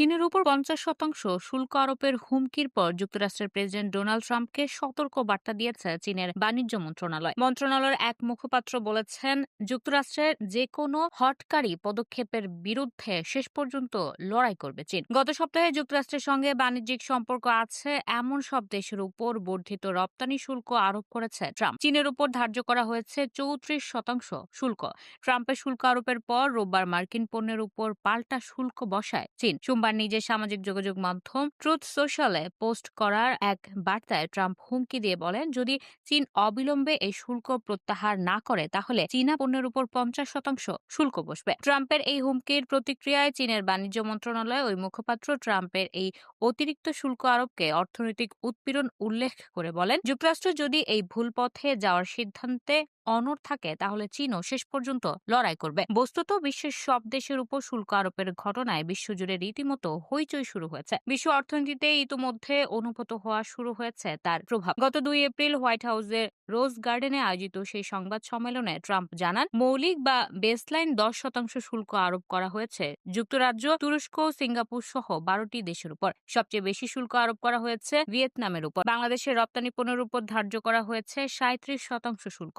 চীনের উপর পঞ্চাশ শতাংশ শুল্ক আরোপের হুমকির পর যুক্তরাষ্ট্রের প্রেসিডেন্ট ডোনাল্ড ট্রাম্পকে সতর্ক বার্তা দিয়েছে চীনের বাণিজ্য মন্ত্রণালয়। মন্ত্রণালয়ের এক মুখপাত্র বলেছেন যুক্তরাষ্ট্রের যে কোনো হটকারী পদক্ষেপের বিরুদ্ধে শেষ পর্যন্ত লড়াই করবে চীন। গত সপ্তাহে যুক্তরাষ্ট্রের সঙ্গে বাণিজ্যিক সম্পর্ক আছে এমন সব দেশের উপর বর্ধিত রপ্তানি শুল্ক আরোপ করেছে ট্রাম্প। চীনের উপর ধার্য করা হয়েছে চৌত্রিশ শতাংশ শুল্ক। ট্রাম্পের শুল্ক আরোপের পর রোববার মার্কিন পণ্যের উপর পাল্টা শুল্ক বসায় চীন। সোমবার নিজের সামাজিক যোগাযোগ মাধ্যম ট্রুথ সোশ্যালে পোস্ট করার এক বার্তায় ট্রাম্প হুমকি দিয়ে বলেন, যদি চীন অবিলম্বে এই শুল্ক প্রত্যাহার না করে, তাহলে চীনা পণ্যের উপর পঞ্চাশ শতাংশ শুল্ক বসবে। ট্রাম্পের এই হুমকির প্রতিক্রিয়ায় চীনের বাণিজ্য মন্ত্রণালয় ওই মুখপাত্র ট্রাম্পের এই অতিরিক্ত শুল্ক আরোপকে অর্থনৈতিক উৎপীড়ন উল্লেখ করে বলেন, যুক্তরাষ্ট্র যদি এই ভুল পথে যাওয়ার সিদ্ধান্তে অনড় থাকে, তাহলে চীনও শেষ পর্যন্ত লড়াই করবে। বস্তুত বিশ্বের সব দেশের উপর শুল্ক আরোপের ঘটনায় বিশ্বজুড়ে রীতিমতো হইচই শুরু হয়েছে। বিশ্ব অর্থনীতিতে ইতিমধ্যে অনুভূত হওয়া শুরু হয়েছে তার প্রভাব। গত দুই এপ্রিল হোয়াইট হাউসের রোজ গার্ডেনে আয়োজিত সেই সংবাদ সম্মেলনে ট্রাম্প জানান, মৌলিক বা বেসলাইন দশ শতাংশ শুল্ক আরোপ করা হয়েছে। যুক্তরাজ্য, তুরস্ক, সিঙ্গাপুর সহ বারোটি দেশের উপর। সবচেয়ে বেশি শুল্ক আরোপ করা হয়েছে ভিয়েতনামের উপর। বাংলাদেশের রপ্তানি পণ্যের উপর ধার্য করা হয়েছে সাঁত্রিশ শতাংশ শুল্ক।